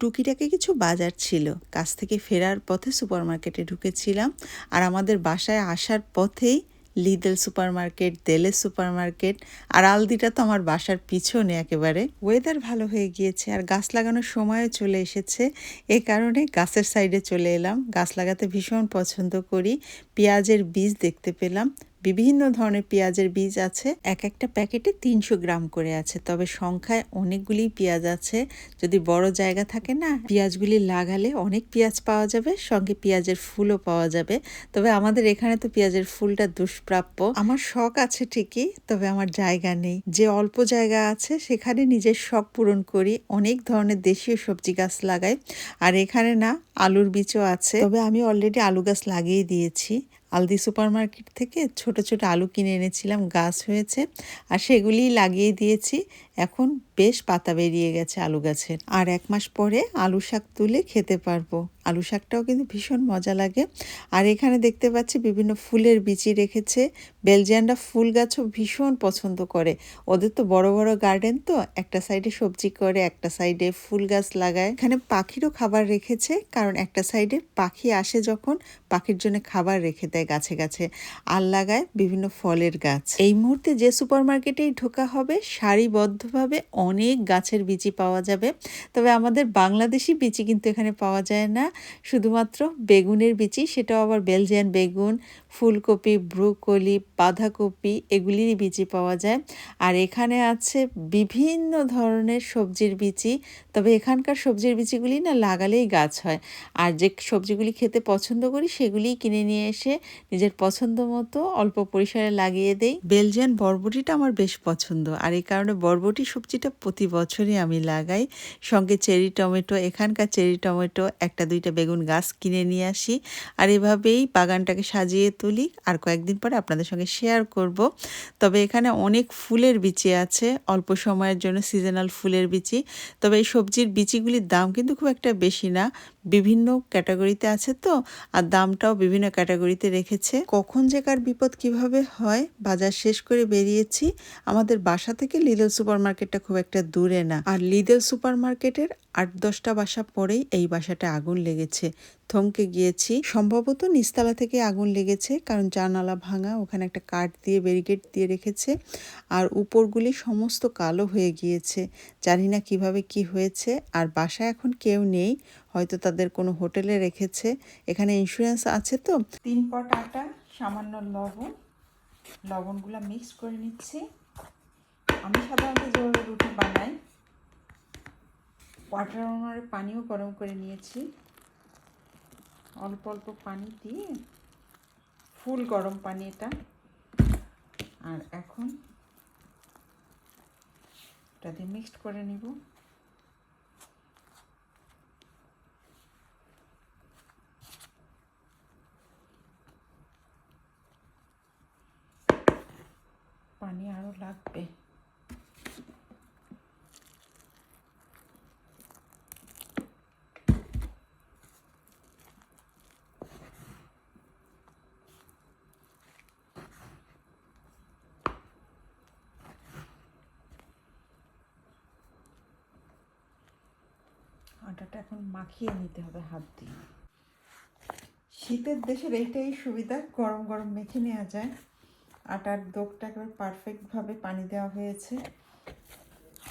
টুকিটাকে কিছু বাজার ছিল। কাজ থেকে ফেরার পথে সুপারমার্কেটে ঢুকেছিলাম আর আমাদের বাসায় আসার পথেই লিদল সুপারমার্কেট, দেলের সুপারমার্কেট আর আলদিটা তো আমার বাসার পিছনে একেবারে। ওয়েদার ভালো হয়ে গিয়েছে আর গাছ লাগানোর সময়ও চলে এসেছে। এ কারণে গাছের সাইডে চলে এলাম। গাছ লাগাতে ভীষণ পছন্দ করি। পেঁয়াজের বীজ দেখতে পেলাম। বিভিন্ন ধরনের পেঁয়াজের বীজ আছে। এক একটা প্যাকেটে তিনশো গ্রাম করে আছে। তবে সংখ্যায় অনেকগুলি পেঁয়াজ আছে। যদি বড় জায়গা থাকে না, পেঁয়াজগুলি লাগালে অনেক পেঁয়াজ পাওয়া যাবে, সঙ্গে পেঁয়াজের ফুলও পাওয়া যাবে। তবে আমাদের এখানে তো পেঁয়াজের ফুলটা দুষ্প্রাপ্য। আমার শখ আছে ঠিকই, তবে আমার জায়গা নেই। যে অল্প জায়গা আছে, সেখানে নিজের শখ পূরণ করি। অনেক ধরনের দেশীয় সবজি গাছ লাগাই। আর এখানে না, আলুর বীজও আছে। তবে আমি অলরেডি আলু গাছ লাগিয়ে দিয়েছি। আলদি সুপার মার্কেট থেকে ছোট ছোট আলু কিনে এনেছিলাম, গাছ হয়েছে, আর সেগুলি লাগিয়ে দিয়েছি। এখন বেশ পাতা বেরিয়ে গেছে আলু গাছের আর এক মাস পরে আলু শাক তুলে খেতে পারব। আলু শাকটাও কিন্তু ভীষণ মজা লাগে। আর এখানে দেখতে পাচ্ছি বিভিন্ন ফুলের বিচি রেখেছে। বেলজিয়ানরা ফুল গাছও ভীষণ পছন্দ করে। ওদের তো বড় বড় গার্ডেন তো, একটা সাইডে সবজি করে, একটা সাইডে ফুল গাছ লাগায়। এখানে পাখিরও খাবার রেখেছে, কারণ একটা সাইডে পাখি আসে যখন, পাখির জন্য খাবার রেখে দেয় গাছে গাছে। আর লাগায় বিভিন্ন ফলের গাছ। এই মুহূর্তে যে সুপার মার্কেটেই ঢোকা হবে, সারিবদ্ধভাবে অনেক গাছের বিচি পাওয়া যাবে। তবে আমাদের বাংলাদেশি বিচি কিন্তু এখানে পাওয়া যায় না। শুধুমাত্র বেগুনের বিচি, সেটাও আবার বেলজিয়ান বেগুন, ফুলকপি, ব্রুকলি, বাঁধাকপি, এগুলিরই বিচি পাওয়া যায়। আর এখানে আছে বিভিন্ন ধরনের সবজির বিচি তবে এখানকার সবজির বিচিগুলি না লাগালেই গাছ হয়। আর যে সবজিগুলি খেতে পছন্দ করি, সেগুলিই কিনে নিয়ে এসে নিজের পছন্দ মতো অল্প পরিসরে লাগিয়ে দেই। বেলজিয়ান বরবটিটা আমার বেশ পছন্দ। আর এই কারণে বরবটি সবজিটা প্রতি বছরই আমি লাগাই। সঙ্গে চেরি টমেটো, এখানকার চেরি টমেটো, একটা দুইটা বেগুন গাছ কিনে নিয়ে আসি। আর এভাবেই বাগানটাকে সাজিয়ে তুলি। আর কয়েকদিন পরে আপনাদের সঙ্গে শেয়ার করব। তবে এখানে অনেক ফুলের বিচি আছে। অল্প সময়ের জন্য সিজনাল ফুলের বিচি। তবে এই সবজির বিচিগুলির দাম কিন্তু খুব একটা বেশি না। বিভিন্ন ক্যাটাগরিতে আছে তো, আর দামটাও বিভিন্ন ক্যাটাগরিতে রেখেছে। কখন যে কার বিপদ কীভাবে হয়, বাজার শেষ করে বেরিয়েছি, আমাদের বাসা থেকে লিডল সুপার মার্কেটটা খুব একটা দূরে না। আর লিডল সুপার মার্কেটের আট দশটা বাসা পরেই এই বাসাটা আগুন লেগেছে। থমকে গিয়েছি। সম্ভবত নিস্তালা থেকে আগুন লেগেছে, কারণ জানালা ভাঙা, ওখানে একটা কাঠ দিয়ে ব্যারিকেড দিয়ে রেখেছে, আর উপরগুলি সমস্ত কালো হয়ে গিয়েছে। জানি না কীভাবে কি হয়েছে, আর বাসায় এখন কেউ নেই, হয়তো তাদের কোনো হোটেলে রেখেছে। এখানে ইন্স্যুরেন্স আছে তো? তিন পট আটা, সামান্য লবণ। লবণগুলো মিক্স করে নিচ্ছি। আমি সাধারণত যেভাবে রুটি বানাই ওয়াটার ওনারে পানিও গরম করে নিয়েছি। অল্প অল্প পানি দিয়ে ফুল গরম পানি এটা। আর এখন এটা দিয়ে মিক্সড করে নিব। পানি আরও লাগবে। আটাটা এখন মাখিয়ে নিতে হবে হাত দিয়ে। শীতের দেশের এইটাই সুবিধা, গরম গরম মেখে নেওয়া যায়। আটার দোকটা একেবারে পারফেক্টভাবে পানি দেওয়া হয়েছে।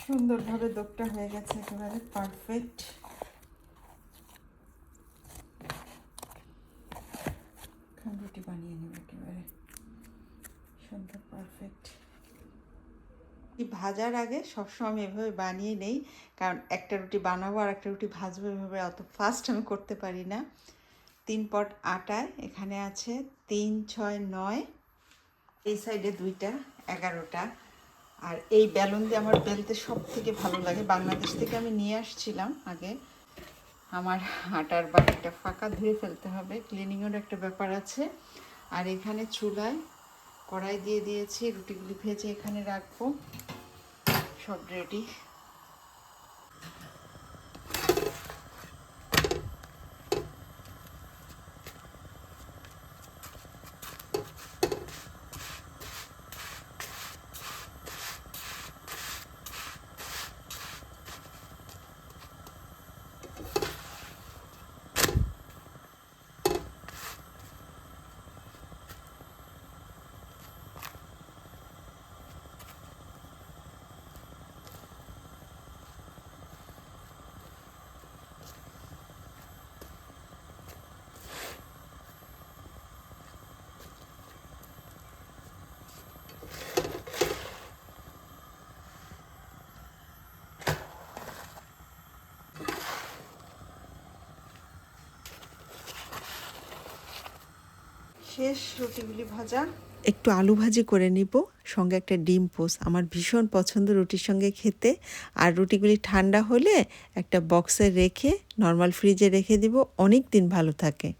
সুন্দরভাবে দোকটা হয়ে গেছে একেবারে পারফেক্ট রুটি বানিয়ে নেব একেবারে। সুন্দর পারফেক্ট ভাজার আগে সবসময় আমি এভাবে বানিয়ে নেই। কারণ একটা রুটি বানাবো আর একটা রুটি ভাজবো এভাবে অত ফাস্ট আমি করতে পারি না। তিন পট আটায় এখানে আছে তিন, ছয়, নয়, এই সাইডে দুইটা, এগারোটা। আর এই বেলুন দিয়ে আমার বেলতে সব থেকে ভালো লাগে। বাংলাদেশ থেকে আমি নিয়ে আসছিলাম আগে। আমার আটার বাটিটা ফাঁকা ধুয়ে ফেলতে হবে। ক্লিনিংয়ের একটা ব্যাপার আছে। আর এখানে চুলায় কড়াই দিয়ে দিয়েছি। রুটিগুলি ভেজে এখানে রাখব। সব রেডি শেষ রুটিগুলি ভাজা। একটু আলু ভাজি করে নিব, সঙ্গে একটা ডিম পোস। আমার ভীষণ পছন্দ রুটির সঙ্গে খেতে। আর রুটিগুলি ঠান্ডা হলে একটা বক্সে রেখে নর্মাল ফ্রিজে রেখে দিব। অনেক দিন ভালো থাকে।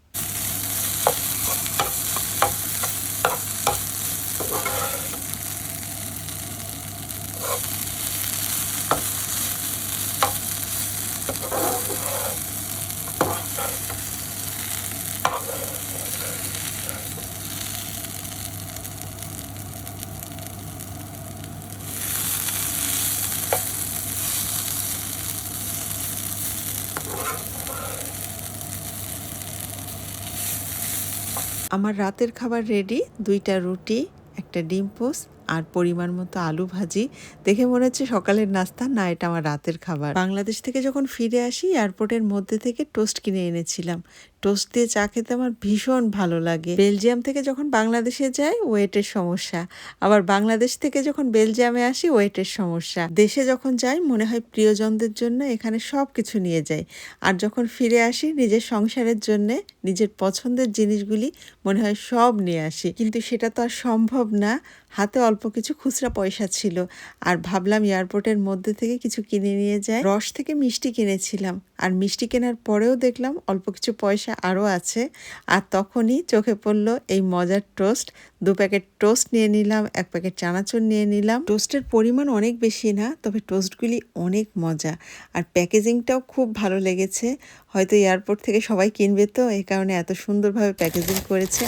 আমার রাতের খাবার রেডি দুইটা রুটি একটা ডিম পোস আর পরিমাণ মতো আলু ভাজি। দেখে মনে হচ্ছে সকালের নাস্তা, না, এটা আমার রাতের খাবার। বাংলাদেশ থেকে যখন ফিরে আসি, এয়ারপোর্টের মধ্যে থেকে টোস্ট কিনে এনেছিলাম। টোস্ট দিয়ে চা খেতে আমার ভীষণ ভালো লাগে। বেলজিয়াম থেকে যখন বাংলাদেশে যাই, ওয়েটের সমস্যা। আবার বাংলাদেশ থেকে যখন বেলজিয়ামে আসি, ওয়েটের সমস্যা। দেশে যখন যাই, মনে হয় প্রিয়জনদের জন্য এখানে সব কিছু নিয়ে যাই। আর যখন ফিরে আসি, নিজের সংসারের জন্য, নিজের পছন্দের জিনিসগুলি মনে হয় সব নিয়ে আসি। কিন্তু সেটা তো আর সম্ভব না। হাতে অল্প কিছু খুচরা পয়সা ছিল। আর ভাবলাম এয়ারপোর্টের মধ্যে থেকে কিছু কিনে নিয়ে যায় রস থেকে মিষ্টি কিনেছিলাম। আর মিষ্টি কেনার পরেও দেখলাম অল্প কিছু পয়সা আরও আছে। আর তখনই চোখে পড়ল এই মজার টোস্ট। দু প্যাকেট টোস্ট নিয়ে নিলাম, এক প্যাকেট চানাচুর নিয়ে নিলাম। টোস্টের পরিমাণ অনেক বেশি না, তবে টোস্টগুলি অনেক মজা। আর প্যাকেজিংটাও খুব ভালো লেগেছে। হয়তো এয়ারপোর্ট থেকে সবাই কিনবে তো এই কারণে এত সুন্দরভাবে প্যাকেজিং করেছে।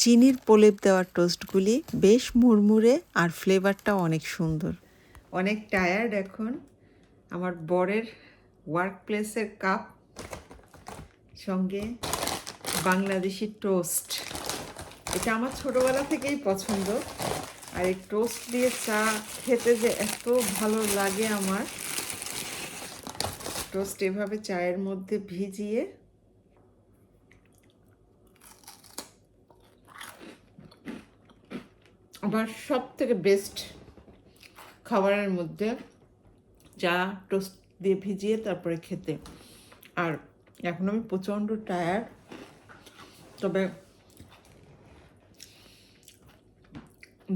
চিনির প্রলেপ দেওয়া টোস্টগুলি বেশ মুড়মুড়ে আর ফ্লেভারটাও অনেক সুন্দর। অনেক টায়ার্ড এখন। আমার বরের ওয়ার্ক প্লেসের কাপ সঙ্গে বাংলাদেশি টোস্ট এটা আমার ছোটোবেলা থেকেই পছন্দ। আর এই টোস্ট দিয়ে চা খেতে যে এত ভালো লাগে আমার। টোস্ট এভাবে চায়ের মধ্যে ভিজিয়ে আমার সব থেকে বেস্ট খাবারের মধ্যে চা টোস্ট দিয়ে ভিজিয়ে তারপরে খেতে। আর এখন আমি প্রচণ্ড টায়ার্ড তবে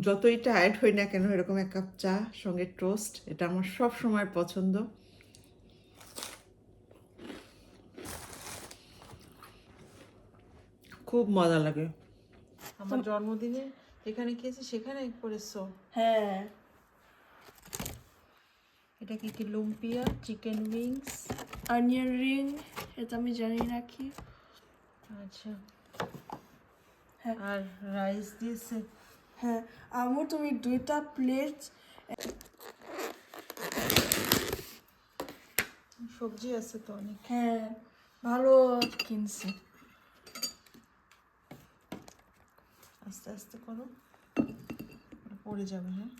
যতই টায়ার্ড হই না কেন, এরকম এক কাপ চা, সঙ্গে টোস্ট এটা আমার সব সময় পছন্দ। খুব মজা লাগে। আমার জন্মদিনে এখানে খেয়েছি সেখানে করেছ? হ্যাঁ। এটা কি কি lumpia chicken wings onion ring এটা আমি জানি না কি। আচ্ছা। হ্যাঁ। আর রাইস দিয়েছে? হ্যাঁ। আমার তুমি দুইটা প্লেট সবজি আছে তো অনেক। হ্যাঁ। ভালো কিনছি। আস্তে আস্তে করো। ওটা পড়ে যাবে হ্যাঁ?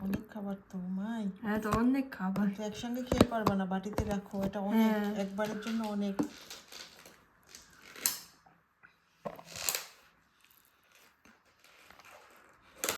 অনেক খাবার তো মাই। হ্যাঁ তো অনেক খাবার। একসঙ্গে খেয়ে পারবা না বাটিতে রাখো এটা অনেক হ্যাঁ। একবারের জন্য অনেক।